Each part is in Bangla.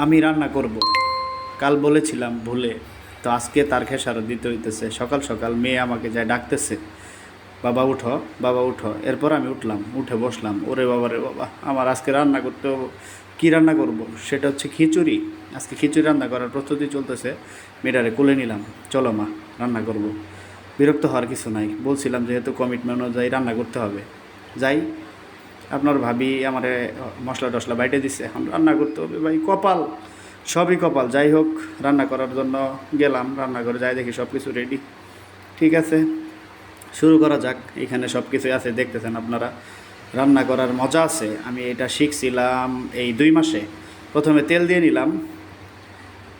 আমি রান্না করব। কাল বলেছিলাম ভুলে, তো আজকে তার খেসারত দিতে হইতেছে। সকাল সকাল মেয়ে আমাকে যায় ডাকতেছে, বাবা উঠো বাবা উঠো। এরপর আমি উঠলাম, উঠে বসলাম, ওরে বাবা রে বাবা, আমার আজকে রান্না করতে কী রান্না করব? সেটা হচ্ছে খিচুড়ি। আজকে খিচুড়ি রান্না করার প্রস্তুতি চলতেছে, মেয়েটারে কোলে নিলাম, চলো মা, রান্না করব। বিরক্ত হওয়ার কিছু নাই, বলছিলাম যেহেতু কমিটমেন্ট অনুযায়ী রান্না করতে হবে। যাই আপনার ভাবি আমার মশলা টশলা বাইটে দিচ্ছে এখন রান্না করতে হবে ভাই, কপাল, সবই কপাল। যাই হোক, রান্না করার জন্য গেলাম রান্না করে যাই দেখি সব কিছু রেডি ঠিক আছে, শুরু করা যাক। এখানে সব কিছুই আছে, দেখতেছেন আপনারা। রান্না করার মজা আছে। আমি এটা শিখছিলাম এই দুই মাসে। প্রথমে তেল দিয়ে নিলাম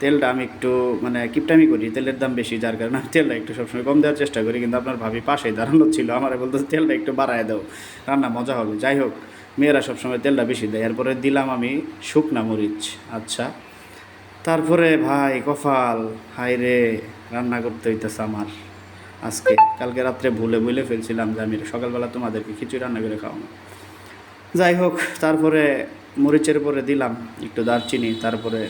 তেলটা আমি একটু মানে কিপটামি করি, তেলের দাম বেশি, যার কারণে আমি তেলটা একটু সবসময় কম দেওয়ার চেষ্টা করি, কিন্তু আপনার ভাবি পাশেই দাঁড়ানো ছিল, আমার বলতো, তেলটা একটু বাড়ায় দাও, রান্না মজা হবে। যাই হোক, মেয়েরা সবসময় তেলটা বেশি দেয়। এরপরে দিলাম আমি শুকনা মরিচ আচ্ছা। তারপরে, ভাই কফাল হাই রে, রান্না করতে হইতেছে আমার। আজকে, কালকে রাত্রে ভুলে ভুলে ফেলছিলাম যে আমি সকালবেলা তোমাদেরকে খিচুড়ি রান্না করে খাওয়ানো যাই হোক, তারপরে মরিচের পরে দিলাম একটু দারচিনি, তারপরে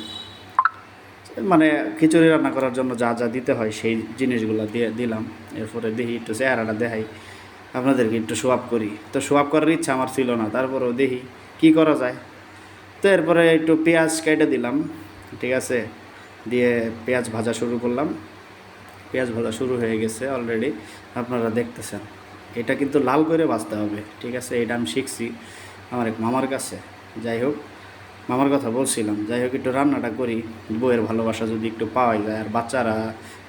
মানে খিচুড়ি রান্না করার জন্য যা যা দিতে হয় সেই জিনিসগুলো দিয়ে দিলাম। এরপরে দেখি একটু চেহারাটা দেখাই। আপনাদেরকে একটু সোয়াব করি। তো সোয়াব করার ইচ্ছা আমার ছিল না, তারপরেও দেখি কি করা যায়। তো এরপরে একটু পেঁয়াজ কেটে দিলাম, ঠিক আছে? দিয়ে পেঁয়াজ ভাজা শুরু করলাম। পেঁয়াজ ভাজা শুরু হয়ে গেছে অলরেডি আপনারা দেখতেছেন। এটা কিন্তু লাল করে ভাজতে হবে, ঠিক আছে? এটা আমি শিখছি আমার এক মামার কাছে। যাই হোক মামার কথা বলছিলাম, যাই হোক একটু রান্নাটা করি, বউয়ের ভালোবাসা যদি একটু পাওয়াই যায়, আর বাচ্চারা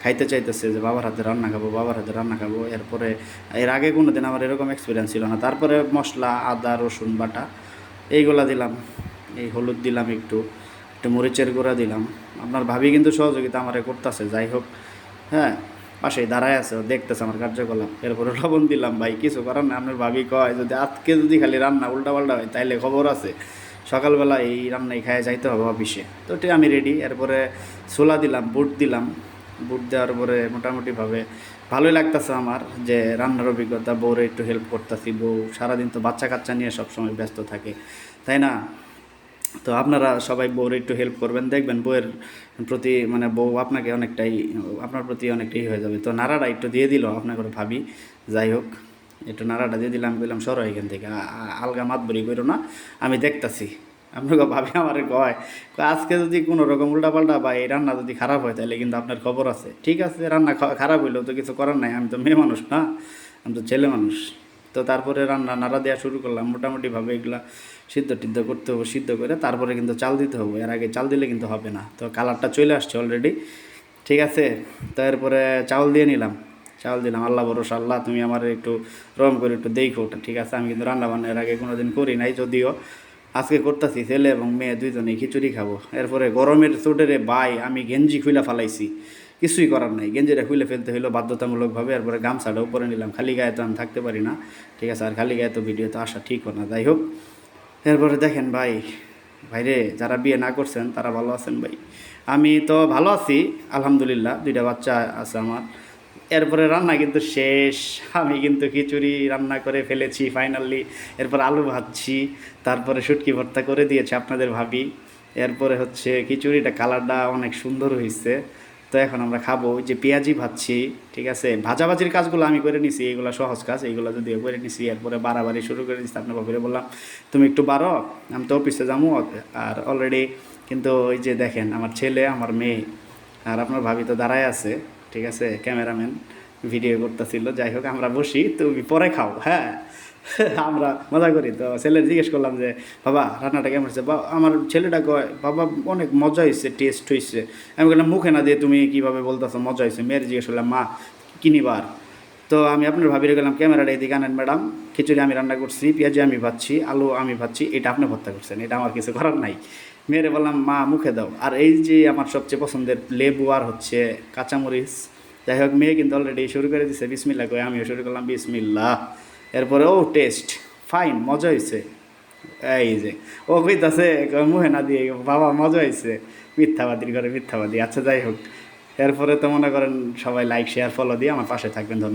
খাইতে চাইতেছে যে বাবার হাতে রান্না খাব, বাবার হাতে রান্না খাব, এরপরে এর আগে কোনো দিন আমার এরকম এক্সপিরিয়েন্স ছিল না। তারপরে মশলা, আদা, রসুন, বাটা, এইগুলা দিলাম, এই হলুদ দিলাম একটু একটু মরিচের গুঁড়া দিলাম। আপনার ভাবি কিন্তু সহযোগিতা আমারে করতেছে, যাই হোক হ্যাঁ পাশেই দাঁড়ায় আছে দেখতেছে আমার কার্যকলাপ। এরপরে লবণ দিলাম, ভাই, কিছু করার না আপনার ভাবি কয়, যদি আজকে যদি খালি রান্না উল্টা পাল্টা হয়, তাইলে খবর আছে। সকালবেলা এই রান্নাই খায় যাইতে হবে অফিসে। তো ঠিক আমি রেডি এরপরে ছোলা দিলাম, বুট দিলাম। বুট দেওয়ার পরে মোটামুটিভাবে ভালোই লাগতেছে আমার যে রান্নার অভিজ্ঞতা, বউরে একটু হেল্প করতেছি, বউ সারাদিন তো বাচ্চা কাচ্চা নিয়ে সবসময় ব্যস্ত থাকে, তাই না? তো আপনারা সবাই বউর একটু হেল্প করবেন, দেখবেন বউয়ের প্রতি মানে বউ আপনাকে অনেকটাই, আপনার প্রতি অনেকটাই হয়ে যাবে। তো নাড়াটা একটু দিয়ে দিল আপনার করে ভাবি, যাই হোক। একটু নাড়াটা দিয়ে দিলাম বললাম সরো এখান থেকে। আলগা মাত মাতবরি করো না, আমি দেখতাছি। আপনাকে ভাবি আমার কয় আজকে যদি কোনো রকম উল্টাপাল্টা বা এই রান্না যদি খারাপ হয়, তাহলে কিন্তু আপনার খবর আছে। ঠিক আছে, রান্না খারাপ হইলেও তো কিছু করার নাই, আমি তো মেয়ে মানুষ না, আমি তো ছেলে মানুষ। তো তারপরে রান্না নাড়া দেওয়া শুরু করলাম, মোটামুটিভাবে এগুলা সিদ্ধ টিদ্ধ করতে হবে, সিদ্ধ করে তারপরে কিন্তু চাল দিতে হবে। এর আগে চাল দিলে কিন্তু হবে না, তো কালারটা চলে আসছে অলরেডি ঠিক আছে, তারপরে চাউল দিয়ে নিলাম। চাউল দিলাম, আল্লাহ ভরসা, আল্লাহ তুমি আমার একটু রম করে একটু দেখো ওটা, ঠিক আছে? আমি কিন্তু রান্না বান্না এর আগে কোনো দিন করি নাই, যদিও আজকে করতেছি, ছেলে এবং মেয়ে দুইজনেই খিচুড়ি খাব। এরপরে গরমের চোটেরে বাই আমি গেঞ্জি খুলে ফালাইছি, কিছুই করার নাই। গেঞ্জিটা খুলে ফেলতে হইল বাধ্যতামূলকভাবে, এরপরে গামছাটা উপরে নিলাম। খালি গায়ে তো আমি থাকতে পারি না, ঠিক আছে? আর খালি গায়ে তো ভিডিও তো আসা ঠিক না, যাই হোক। এরপরে দেখেন ভাই, ভাইরে যারা বিয়ে না করছেন, তারা ভালো আছেন ভাই? আমি তো ভালো আছি, আলহামদুলিল্লাহ, দুইটা বাচ্চা আছে আমার। এরপরে রান্না কিন্তু শেষ। আমি কিন্তু খিচুড়ি রান্না করে ফেলেছি ফাইনালি এরপর আলু ভাজছি, তারপরে শুটকি ভর্তা করে দিয়েছে আপনাদের ভাবি। এরপরে হচ্ছে খিচুড়িটা কালারটা অনেক সুন্দর হয়েছে। তো এখন আমরা খাব ওই যে পেঁয়াজি ভাজছি, ঠিক আছে? ভাজাভাজির কাজগুলো আমি করে নিছি এইগুলো সহজ কাজ এইগুলো যদিও করে নিছি, এরপরে বাড়াবাড়ি শুরু করে দিচ্ছি আপনার বাবুরে বললাম, তুমি একটু বাড়ো, আমি তো অফিসে যাব, আর অলরেডি কিন্তু ওই যে দেখেন, আমার ছেলে, আমার মেয়ে, আর আপনার ভাবি তো দাঁড়ায় আছে। ঠিক আছে, ক্যামেরাম্যান ভিডিও করতেছিল, যাই হোক, আমরা বসি, তুমি পরে খাও হ্যাঁ? আমরা মজা করি। তো ছেলে জিজ্ঞেস করলাম যে, বাবা, রান্নাটা কেমন হচ্ছে বা, আমার ছেলেটা কয়, বাবা, অনেক মজা হয়েছে টেস্ট হয়েছে আমি বললাম, মুখে না দিয়ে তুমি কীভাবে বলতেছো, মজা হয়েছে মেয়ের জিজ্ঞেস করলাম, মা কিনিবার তো আমি আপনার ভাবিরে গেলাম, ক্যামেরাটা এদিকে আনেন, ম্যাডাম। খিচুড়ি আমি রান্না করছি, পেঁয়াজি আমি ভাজছি, আলু আমি ভাজছি, এটা আপনি ভর্তা করছেন, এটা আমার কিছু করার নাই। মেয়েরে বললাম, মা, মুখে দাও। আর এই যে আমার সবচেয়ে পছন্দের লেবু আর হচ্ছে কাঁচামরিচ, যাই হোক, মেয়ে কিন্তু অলরেডি শুরু করে দিছে বিসমিল্লা করে আমিও শুরু করলাম বিসমিল্লা এরপরে ও টেস্ট, ফাইন, মজা হয়েছে এই যে, ও কইতাছে মুহে না দিয়ে, বাবা, মজা হয়েছে মিথ্যাবাদীর ঘরে মিথ্যাবাদী। আচ্ছা যাই হোক। এরপরে তো মনে করেন সবাই লাইক শেয়ার ফলো দিয়ে আমার পাশে থাকবেন। ধন্যবাদ।